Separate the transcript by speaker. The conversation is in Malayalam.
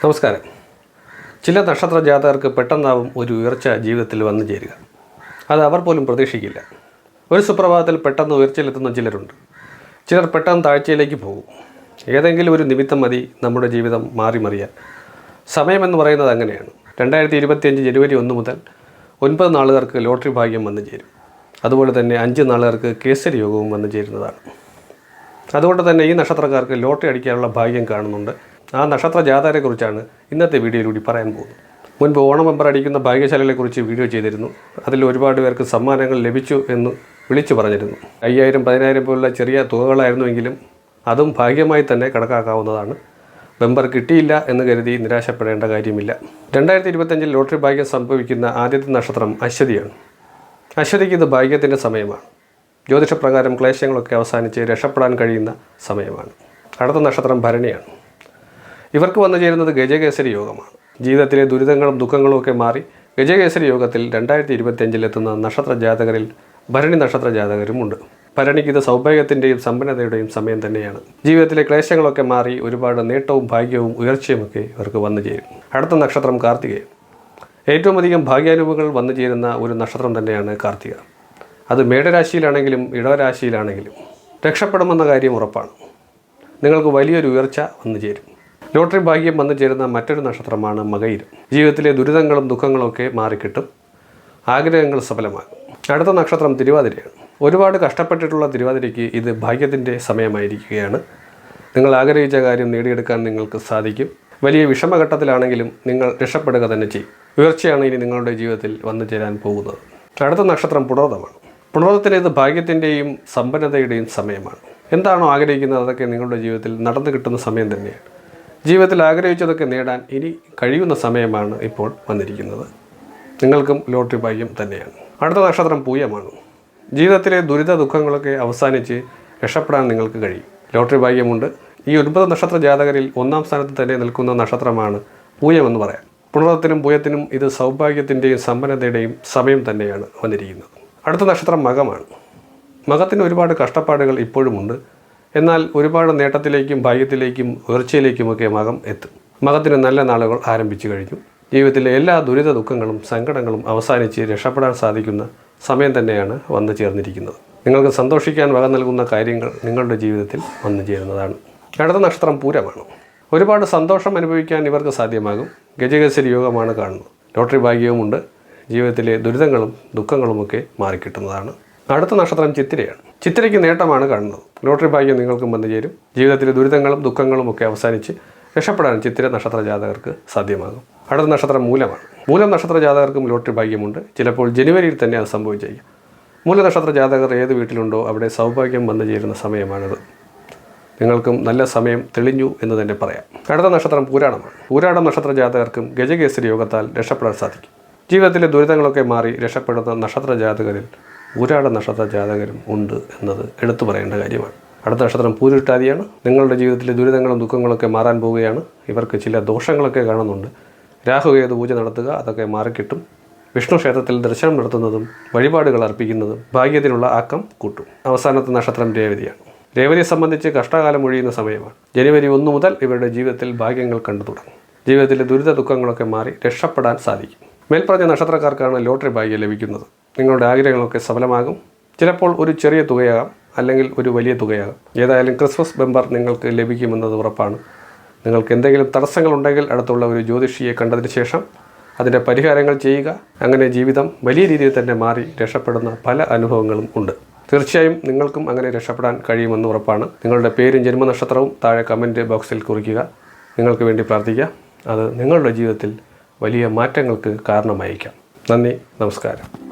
Speaker 1: നമസ്കാരം. ചില നക്ഷത്ര ജാതകർക്ക് പെട്ടെന്നാവും ഒരു ഉയർച്ച ജീവിതത്തിൽ വന്നു ചേരുക. അത് അവർ പോലും പ്രതീക്ഷിക്കില്ല. ഒരു സുപ്രഭാതത്തിൽ പെട്ടെന്ന് ഉയർച്ചയിലെത്തുന്ന ചിലരുണ്ട്. ചിലർ പെട്ടെന്ന് താഴ്ചയിലേക്ക് പോകും. ഏതെങ്കിലും ഒരു നിമിത്തം മതി നമ്മുടെ ജീവിതം മാറി മറിയാൻ. സമയമെന്ന് പറയുന്നത് അങ്ങനെയാണ്. രണ്ടായിരത്തി ഇരുപത്തിയഞ്ച് ജനുവരി ഒന്ന് മുതൽ ഒൻപത് നാളുകാർക്ക് ലോട്ടറി ഭാഗ്യം വന്നു ചേരും. അതുപോലെ തന്നെ അഞ്ച് നാളുകാർക്ക് കേസരി യോഗവും വന്നു ചേരുന്നതാണ്. അതുകൊണ്ട് തന്നെ ഈ നക്ഷത്രക്കാർക്ക് ലോട്ടറി അടിക്കാനുള്ള ഭാഗ്യം കാണുന്നുണ്ട്. ആ നക്ഷത്ര ജാതകരെക്കുറിച്ചാണ് ഇന്നത്തെ വീഡിയോയിലൂടെ പറയാൻ പോകുന്നത്. മുൻപ് ഓണം അടിക്കുന്ന ഭാഗ്യശാലകളെക്കുറിച്ച് വീഡിയോ ചെയ്തിരുന്നു. അതിൽ ഒരുപാട് പേർക്ക് സമ്മാനങ്ങൾ ലഭിച്ചു എന്ന് വിളിച്ചു പറഞ്ഞിരുന്നു. അയ്യായിരം പതിനായിരം പോലുള്ള ചെറിയ തുകകളായിരുന്നുവെങ്കിലും അതും ഭാഗ്യമായി തന്നെ കണക്കാക്കാവുന്നതാണ്. മെമ്പർ കിട്ടിയില്ല എന്ന് കരുതി നിരാശപ്പെടേണ്ട കാര്യമില്ല. രണ്ടായിരത്തി ഇരുപത്തഞ്ചിൽ ലോട്ടറി ഭാഗ്യം സംഭവിക്കുന്ന ആദ്യത്തെ നക്ഷത്രം അശ്വതിയാണ്. അശ്വതിക്ക് ഇത് ഭാഗ്യത്തിന്റെ സമയമാണ്. ജ്യോതിഷപ്രകാരം ക്ലേശങ്ങളൊക്കെ അവസാനിച്ച് രക്ഷപ്പെടാൻ കഴിയുന്ന സമയമാണ്. അടുത്ത നക്ഷത്രം ഭരണിയാണ്. ഇവർക്ക് വന്നു ചേരുന്നത് ഗജകേസരി യോഗമാണ്. ജീവിതത്തിലെ ദുരിതങ്ങളും ദുഃഖങ്ങളും ഒക്കെ മാറി ഗജകേസരി യോഗത്തിൽ രണ്ടായിരത്തി ഇരുപത്തിയഞ്ചിൽ എത്തുന്ന നക്ഷത്ര ജാതകരിൽ ഭരണി നക്ഷത്ര ജാതകരുമുണ്ട് ഭരണിക്ക് ഇത് സൗഭാഗ്യത്തിന്റെയും സമ്പന്നതയുടെയും സമയം തന്നെയാണ്. ജീവിതത്തിലെ ക്ലേശങ്ങളൊക്കെ മാറി ഒരുപാട് നേട്ടവും ഭാഗ്യവും ഉയർച്ചയുമൊക്കെ ഇവർക്ക് വന്നു ചേരും. അടുത്ത നക്ഷത്രം കാർത്തിക ഏറ്റവും അധികം ഭാഗ്യാനുഭവങ്ങൾ വന്നു ചേരുന്ന ഒരു നക്ഷത്രം തന്നെയാണ് കാർത്തിക. അത് മേടരാശിയിലാണെങ്കിലും ഇടവരാശിയിലാണെങ്കിലും രക്ഷപ്പെടുമെന്ന കാര്യം ഉറപ്പാണ്. നിങ്ങൾക്ക് വലിയൊരു ഉയർച്ച വന്നു ചേരും. ലോട്ടറി ഭാഗ്യം വന്നു ചേരുന്ന മറ്റൊരു നക്ഷത്രമാണ് മകയിര് ജീവിതത്തിലെ ദുരിതങ്ങളും ദുഃഖങ്ങളും ഒക്കെ മാറിക്കിട്ടും ആഗ്രഹങ്ങൾ സഫലമാകും. അടുത്ത നക്ഷത്രം തിരുവാതിരയാണ്. ഒരുപാട് കഷ്ടപ്പെട്ടിട്ടുള്ള തിരുവാതിരയ്ക്ക് ഇത് ഭാഗ്യത്തിന്റെ സമയമായിരിക്കുകയാണ്. നിങ്ങൾ ആഗ്രഹിച്ച കാര്യം നേടിയെടുക്കാൻ നിങ്ങൾക്ക് സാധിക്കും. വലിയ വിഷമഘട്ടത്തിലാണെങ്കിലും നിങ്ങൾ രക്ഷപ്പെടുക തന്നെ ചെയ്യും. ഉയർച്ചയാണ് ഇനി നിങ്ങളുടെ ജീവിതത്തിൽ വന്നു ചേരാൻ പോകുന്നത്. അടുത്ത നക്ഷത്രം പുണർതമാണ് പുണർതത്തിന് ഇത് ഭാഗ്യത്തിന്റെയും സമ്പന്നതയുടെയും സമയമാണ്. എന്താണോ ആഗ്രഹിക്കുന്നത് അതൊക്കെ നിങ്ങളുടെ ജീവിതത്തിൽ നടന്നു കിട്ടുന്ന സമയം തന്നെയാണ്. ജീവിതത്തിൽ ആഗ്രഹിച്ചതൊക്കെ നേടാൻ ഇനി കഴിയുന്ന സമയമാണ് ഇപ്പോൾ വന്നിരിക്കുന്നത്. നിങ്ങൾക്കും ലോട്ടറി ഭാഗ്യം തന്നെയാണ്. അടുത്ത നക്ഷത്രം പൂയമാണ്. ജീവിതത്തിലെ ദുരിത ദുഃഖങ്ങളൊക്കെ അവസാനിച്ച് രക്ഷപ്പെടാൻ നിങ്ങൾക്ക് കഴിയും. ലോട്ടറി ഭാഗ്യമുണ്ട് ഈ ഒൻപത് നക്ഷത്ര ജാതകരിൽ ഒന്നാം സ്ഥാനത്ത് തന്നെ നിൽക്കുന്ന നക്ഷത്രമാണ് പൂയമെന്ന് പറയാം. പുണർത്തിനും പൂയത്തിനും ഇത് സൗഭാഗ്യത്തിന്റെയും സമ്പന്നതയുടെയും സമയം തന്നെയാണ് വന്നിരിക്കുന്നത്. അടുത്ത നക്ഷത്രം മകമാണ്. മകത്തിന് ഒരുപാട് കഷ്ടപ്പാടുകൾ ഇപ്പോഴുമുണ്ട്. എന്നാൽ ഒരുപാട് നേട്ടത്തിലേക്കും ഭാഗ്യത്തിലേക്കും ഉയർച്ചയിലേക്കുമൊക്കെ മകം എത്തും. മകത്തിന് നല്ല നാളുകൾ ആരംഭിച്ചു കഴിഞ്ഞു. ജീവിതത്തിലെ എല്ലാ ദുരിത ദുഃഖങ്ങളും സങ്കടങ്ങളും അവസാനിച്ച് രക്ഷപ്പെടാൻ സാധിക്കുന്ന സമയം തന്നെയാണ് വന്നു ചേർന്നിരിക്കുന്നത്. നിങ്ങൾക്ക് സന്തോഷിക്കാൻ വക നൽകുന്ന കാര്യങ്ങൾ നിങ്ങളുടെ ജീവിതത്തിൽ വന്നു ചേരുന്നതാണ്. അടുത്ത നക്ഷത്രം പൂരമാണ്. ഒരുപാട് സന്തോഷം അനുഭവിക്കാൻ ഇവർക്ക് സാധ്യമാകും. ഗജഗസരി യോഗമാണ് കാണുന്നത്. ലോട്ടറി ഭാഗ്യവുമുണ്ട്. ജീവിതത്തിലെ ദുരിതങ്ങളും ദുഃഖങ്ങളുമൊക്കെ മാറിക്കിട്ടുന്നതാണ്. അടുത്ത നക്ഷത്രം ചിത്തിരയാണ്. ചിത്തിരയ്ക്ക് നേട്ടമാണ് കാണുന്നത്. ലോട്ടറി ഭാഗ്യം നിങ്ങൾക്കും വന്നു ചേരും. ജീവിതത്തിലെ ദുരിതങ്ങളും ദുഃഖങ്ങളും ഒക്കെ അവസാനിച്ച് രക്ഷപ്പെടാൻ ചിത്തിര നക്ഷത്ര ജാതകർക്ക് സാധ്യമാകും. അടുത്ത നക്ഷത്രം മൂലമാണ്. മൂലം നക്ഷത്ര ജാതകർക്കും ലോട്ടറി ഭാഗ്യമുണ്ട്. ചിലപ്പോൾ ജനുവരിയിൽ തന്നെ അത് സംഭവിച്ചേക്കാം. മൂല നക്ഷത്ര ജാതകർ ഏത് വീട്ടിലുണ്ടോ അവിടെ സൗഭാഗ്യം വന്നു ചേരുന്ന സമയമാണിത്. നിങ്ങൾക്കും നല്ല സമയം തെളിഞ്ഞു എന്ന് തന്നെ പറയാം. അടുത്ത നക്ഷത്രം പൂരാടമാണ് പൂരാടം നക്ഷത്ര ജാതകർക്കും ഗജകേസരി യോഗത്താൽ രക്ഷപ്പെടാൻ സാധിക്കും. ജീവിതത്തിലെ ദുരിതങ്ങളൊക്കെ മാറി രക്ഷപ്പെടുന്ന നക്ഷത്ര ജാതകരിൽ പൂരാട നക്ഷത്ര ജാതകരും ഉണ്ട് എന്നത് എടുത്തു പറയേണ്ട കാര്യമാണ്. അടുത്ത നക്ഷത്രം പൂരിട്ടാതിയാണ്. നിങ്ങളുടെ ജീവിതത്തിലെ ദുരിതങ്ങളും ദുഃഖങ്ങളൊക്കെ മാറാൻ പോവുകയാണ്. ഇവർക്ക് ചില ദോഷങ്ങളൊക്കെ കാണുന്നുണ്ട്. രാഹുകേത് പൂജ നടത്തുക അതൊക്കെ മാറിക്കിട്ടും. വിഷ്ണു ക്ഷേത്രത്തിൽ ദർശനം നടത്തുന്നതും വഴിപാടുകൾ അർപ്പിക്കുന്നതും ഭാഗ്യത്തിനുള്ള ആക്കം കൂട്ടും. അവസാനത്തെ നക്ഷത്രം രേവതിയാണ്. രേവതിയെ സംബന്ധിച്ച് കഷ്ടകാലം ഒഴിയുന്ന സമയമാണ്. ജനുവരി ഒന്ന് മുതൽ ഇവരുടെ ജീവിതത്തിൽ ഭാഗ്യങ്ങൾ കണ്ടു തുടങ്ങും. ജീവിതത്തിലെ ദുരിത ദുഃഖങ്ങളൊക്കെ മാറി രക്ഷപ്പെടാൻ സാധിക്കും. മേൽപ്പറഞ്ഞ നക്ഷത്രക്കാർക്കാണ് ലോട്ടറി ഭാഗ്യം ലഭിക്കുന്നത്. നിങ്ങളുടെ ആഗ്രഹങ്ങളൊക്കെ സഫലമാകും. ചിലപ്പോൾ ഒരു ചെറിയ തുകയാകാം അല്ലെങ്കിൽ ഒരു വലിയ തുകയാകാം. ഏതായാലും ക്രിസ്മസ് ബെമ്പർ നിങ്ങൾക്ക് ലഭിക്കുമെന്നത് ഉറപ്പാണ്. നിങ്ങൾക്ക് എന്തെങ്കിലും തടസ്സങ്ങളുണ്ടെങ്കിൽ അടുത്തുള്ള ഒരു ജ്യോതിഷിയെ കണ്ടതിന് ശേഷം അതിന്റെ പരിഹാരങ്ങൾ ചെയ്യുക. അങ്ങനെ ജീവിതം വലിയ രീതിയിൽ തന്നെ മാറി രക്ഷപ്പെടുന്ന പല അനുഭവങ്ങളും ഉണ്ട്. തീർച്ചയായും നിങ്ങൾക്കും അങ്ങനെ രക്ഷപ്പെടാൻ കഴിയുമെന്ന് ഉറപ്പാണ്. നിങ്ങളുടെ പേരും ജന്മനക്ഷത്രവും താഴെ കമന്റ് ബോക്സിൽ കുറിക്കുക. നിങ്ങൾക്ക് വേണ്ടി പ്രാർത്ഥിക്കാം. അത് നിങ്ങളുടെ ജീവിതത്തിൽ വലിയ മാറ്റങ്ങൾക്ക് കാരണമായിരിക്കാം നന്ദി നമസ്കാരം.